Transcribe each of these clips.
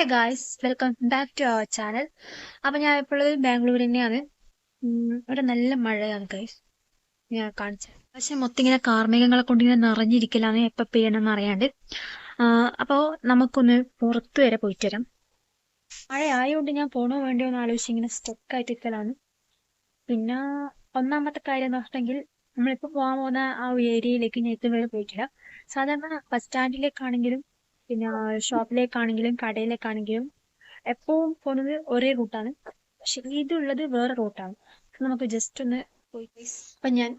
Hey guys welcome back to our channel അപ്പൊ ഞാൻ ഇപ്പോഴത് ബാംഗ്ലൂർ തന്നെയാണ് ഇവിടെ നല്ല മഴയാണ് ഗൈസ് ഞാൻ കാണിച്ചത് പക്ഷെ മൊത്തം ഇങ്ങനെ കാർമേഘങ്ങളെ കൊണ്ട് ഇങ്ങനെ നിറഞ്ഞിരിക്കലാണ് എപ്പോൾ പെയ്യണമെന്ന് അറിയാണ്ട്. അപ്പോ നമുക്കൊന്ന് പുറത്ത് വരെ പോയിട്ട് വരാം. മഴ ആയതുകൊണ്ട് ഞാൻ പോണോ വേണ്ടയോ എന്ന് ആലോചിച്ച് ഇങ്ങനെ സ്റ്റക്ക് ആയിട്ട് നിൽക്കലാണ് പിന്നെ ഒന്നാമത്തെ കാര്യം എന്ന് പറഞ്ഞിട്ടുണ്ടെങ്കിൽ നമ്മളിപ്പോ പോകാൻ പോകുന്ന ആ ഏരിയയിലേക്ക് ഞാൻ ഇതുവരെ പോയിട്ടില്ല സാധാരണ ബസ് സ്റ്റാൻഡിലേക്കാണെങ്കിലും പിന്നെ ഷോപ്പിലേക്കാണെങ്കിലും കടയിലേക്കാണെങ്കിലും എപ്പോഴും പോകുന്നത് ഒരേ റൂട്ടാണ്. പക്ഷെ ഇതുള്ളത് വേറെ റൂട്ടാണ്. നമുക്ക് ജസ്റ്റ് ഒന്ന് പോയി. അപ്പൊ ഞാൻ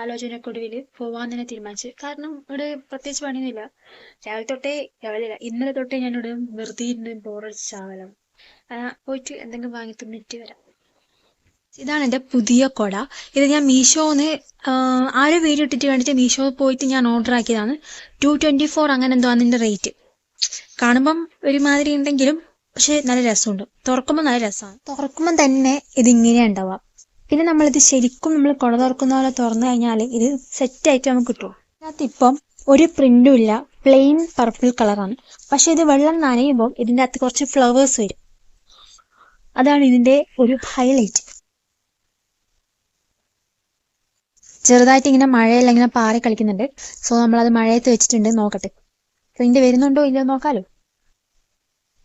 ആലോചനക്കൊടുവിൽ പോവാൻ തന്നെ തീരുമാനിച്ചു. കാരണം ഇവിടെ പ്രത്യേകിച്ച് പണിയൊന്നുമില്ല. രാവിലെ തൊട്ടേ രാവിലെ ഇന്നലെ തൊട്ടേ ഞാൻ ഇവിടെ വെറുതെ ഇരുന്ന് ബോറടിച്ചാവലാണ് പോയിട്ട് എന്തെങ്കിലും വാങ്ങി തിന്നിട്ട് വരാം. ഇതാണ് എന്റെ പുതിയ കൊട. ഇത് ഞാൻ മീഷോന്ന് ആരോ വീഡിയോ ഇട്ടിട്ട് വേണ്ടിയിട്ട് മീഷോ പോയിട്ട് ഞാൻ ഓർഡർ ആക്കിയതാണ്. ടു ട്വന്റി ഫോർ അങ്ങനെ എന്തോ ഇതിന്റെ റേറ്റ് കാണുമ്പം ഒരുമാതിരി ഉണ്ടെങ്കിലും പക്ഷെ നല്ല രസമുണ്ട്. തുറക്കുമ്പോൾ നല്ല രസമാണ്. തുറക്കുമ്പോൾ തന്നെ ഇത് ഇങ്ങനെ ഉണ്ടാവാം. പിന്നെ നമ്മളിത് ശരിക്കും നമ്മൾ കുട തുറക്കുന്ന പോലെ തുറന്നു കഴിഞ്ഞാൽ ഇത് സെറ്റായിട്ട് നമുക്ക് കിട്ടും. അതിനകത്തിപ്പം ഒരു പ്രിന്റും ഇല്ല. പ്ലെയിൻ പർപ്പിൾ കളറാണ് പക്ഷെ ഇത് വെള്ളം നനയുമ്പോൾ ഇതിന്റെ അകത്ത് കുറച്ച് ഫ്ലവേഴ്സ് വരും. അതാണ് ഇതിന്റെ ഒരു ഹൈലൈറ്റ് ചെറുതായിട്ട് ഇങ്ങനെ മഴയിൽ ഇങ്ങനെ പാറി കളിക്കുന്നുണ്ട്. സോ നമ്മളത് മഴയത്ത് വെച്ചിട്ടുണ്ട് നോക്കട്ടെ. പ്രിന്റ് വരുന്നുണ്ടോ ഇല്ലയോ നോക്കാലോ.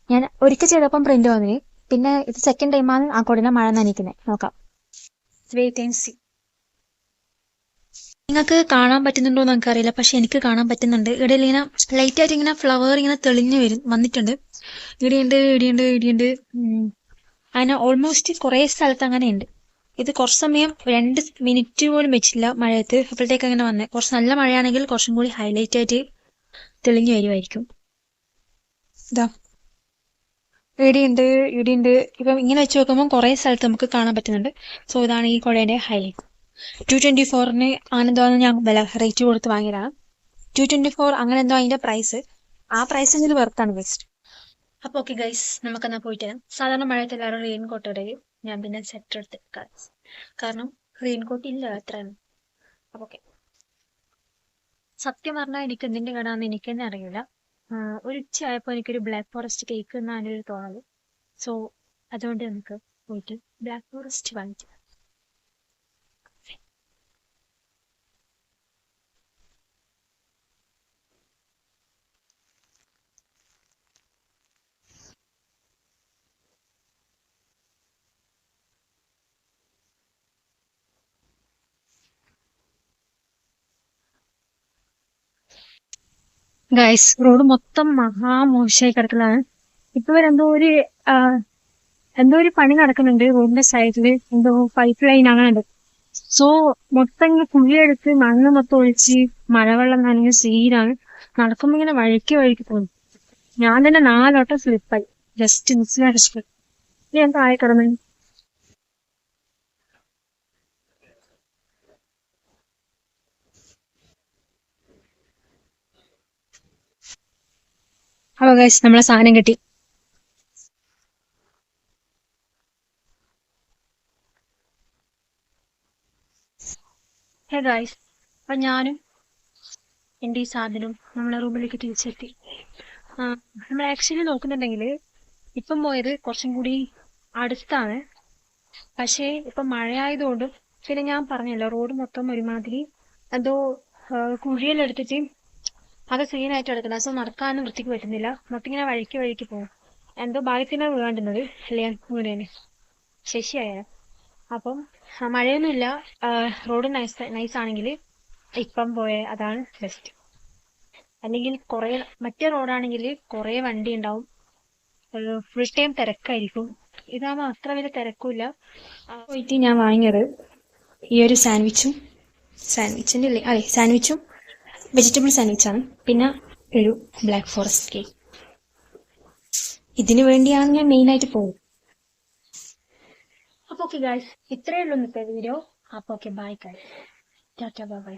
ഞാൻ ഒരിക്കൽ ചെയ്തപ്പം പ്രിന്റ് വന്നിന്. പിന്നെ ഇത് സെക്കൻഡ് ടൈമാണ് ആ കൊടിനെ മഴ നനയ്ക്കുന്നത് നോക്കാം. നിങ്ങൾക്ക് കാണാൻ പറ്റുന്നുണ്ടോ എന്ന് നമുക്കറിയില്ല. പക്ഷെ എനിക്ക് കാണാൻ പറ്റുന്നുണ്ട്. ഇവിടെ ഇങ്ങനെ ലൈറ്റ് ആയിട്ട് ഇങ്ങനെ ഫ്ലവർ ഇങ്ങനെ തെളിഞ്ഞു വരും വന്നിട്ടുണ്ട്. ഇടിയുണ്ട് ഇടിയുണ്ട് ഇടിയുണ്ട്. അങ്ങനെ ഓൾമോസ്റ്റ് കുറേ സ്ഥലത്ത് അങ്ങനെ ഉണ്ട് ഇത് കുറച്ച് സമയം രണ്ട് മിനിറ്റ് പോലും വെച്ചില്ല മഴയത്ത്. അപ്പോഴത്തേക്ക് അങ്ങനെ വന്നത് കുറച്ച് നല്ല മഴയാണെങ്കിൽ കുറച്ചും കൂടി ഹൈലൈറ്റ് ആയിട്ട് തെളിഞ്ഞു വരുമായിരിക്കും. ഇതാ ഇടിയുണ്ട് ഇടിയുണ്ട് ഇപ്പം ഇങ്ങനെ വെച്ച് നോക്കുമ്പോൾ കുറേ സ്ഥലത്ത് നമുക്ക് കാണാൻ പറ്റുന്നുണ്ട്. സോ ഇതാണ് ഈ കുഴയുടെ ഹൈലൈറ്റ് ടു ട്വന്റി ഫോറിന് അങ്ങനെ ഞാൻ വില റേറ്റ് കൊടുത്ത് വാങ്ങിയതാണ്. ടു ട്വന്റി ഫോർ അങ്ങനെ എന്തോ അതിന്റെ പ്രൈസ് ആ പ്രൈസ് ഇതിൽ വെർത്താണ് ബെസ്റ്റ് അപ്പോൾ ഓക്കെ ഗൈസ് നമുക്കെന്നാ പോയിട്ട്. സാധാരണ മഴയത്ത് എല്ലാവരും റെയിൻ കോട്ട് ഇടുകയും ഞാൻ പിന്നെ സെറ്റർ എടുത്ത് കാരണം റെയിൻ കോട്ട് ഇല്ല അപ്പോൾ ഓക്കെ സത്യം പറഞ്ഞാൽ എനിക്ക് എന്തിന്റെ കടാന്ന് എനിക്ക് തന്നെ അറിയില്ല. ഒരു ഉച്ചയായപ്പോൾ എനിക്കൊരു ബ്ലാക്ക് ഫോറസ്റ്റ് കേക്ക് എന്നാണ് ഒരു തോന്നൽ. സോ അതുകൊണ്ട് നമുക്ക് പോയിട്ട് ബ്ലാക്ക് ഫോറസ്റ്റ് വാങ്ങിച്ചു ഗൈസ് റോഡ് മൊത്തം മഹാമോശമായി കിടക്കുന്നതാണ്. ഇപ്പൊ എന്തോ ഒരു എന്തോ ഒരു പണി നടക്കുന്നുണ്ട് റോഡിന്റെ സൈഡിൽ എന്തോ പൈപ്പ് ലൈൻ അങ്ങനെ ഉണ്ട് സോ മൊത്തം ഇങ്ങനെ കുഴിയെടുത്ത് മണ്ണ് മൊത്തം ഒഴിച്ച് മഴവെള്ളം നനഞ്ഞ സീനാണ് നടക്കുമ്പോ ഇങ്ങനെ വഴിക്ക് വഴിക്ക് പോകുന്നു. ഞാൻ തന്നെ നാലോട്ടം സ്ലിപ്പായി ജസ്റ്റ് മിസ്സിനെ ഇനി എന്താ ആയി കിടന്നു ഗൈസ് നമ്മളെ സാധനം കിട്ടി. അപ്പൊ ഞാനും എന്റെ ഈ സാധനവും നമ്മളെ റൂമിലേക്ക് തിരിച്ചെത്തി നമ്മൾ ആക്ച്വലി നോക്കുന്നുണ്ടെങ്കിൽ ഇപ്പം പോയത് കുറച്ചും കൂടി അടുത്താണ്. പക്ഷേ ഇപ്പം മഴയായതുകൊണ്ടും പിന്നെ ഞാൻ പറഞ്ഞല്ലോ റോഡ് മൊത്തം ഒരുമാതിരി എന്തോ കുഴിയിലെടുത്തിട്ട് ആകെ സീനായിട്ട് കിടക്കുന്നത്. സോ നടക്കാനും വൃത്തിക്ക് പറ്റുന്നില്ല. മൊത്തിങ്ങനെ വഴിക്ക് വഴിക്ക് പോകും എന്തോ ഭാഗ്യത്തിനാണ് വീണ്ടുന്നത് അല്ലേ വീണേന് ശശിയായ. അപ്പം മഴയൊന്നും മഴയൊന്നുമില്ല. റോഡ് നൈസ് നൈസ് ആണെങ്കിൽ ഇപ്പം പോയ അതാണ് ബെസ്റ്റ്. അല്ലെങ്കിൽ കുറേ മറ്റേ റോഡാണെങ്കിൽ കുറേ വണ്ടി ഉണ്ടാവും ഫുൾ ടൈം തിരക്കായിരിക്കും. ഇതാകുമ്പോൾ അത്ര വലിയ തിരക്കുമില്ല. ആ, പോയിട്ട് ഞാൻ വാങ്ങിയത് ഈ ഒരു സാൻഡ്വിച്ചും സാൻഡ്വിച്ചിന്റെ അല്ലേ അതെ സാൻഡ്വിച്ചും വെജിറ്റബിൾ സാൻഡ്വിച്ചാണ് പിന്നെ ഒരു ബ്ലാക്ക് ഫോറസ്റ്റ് കേക്ക് ഇതിനു വേണ്ടിയാണ് ഞാൻ മെയിനായിട്ട് പോകുന്നത്. അപ്പോൾ ഓക്കെ ഗായ്സ് ഇത്രയേ ഉള്ളൂ ഇന്നത്തെ വീഡിയോ അപ്പോൾ okay bye guys tata bye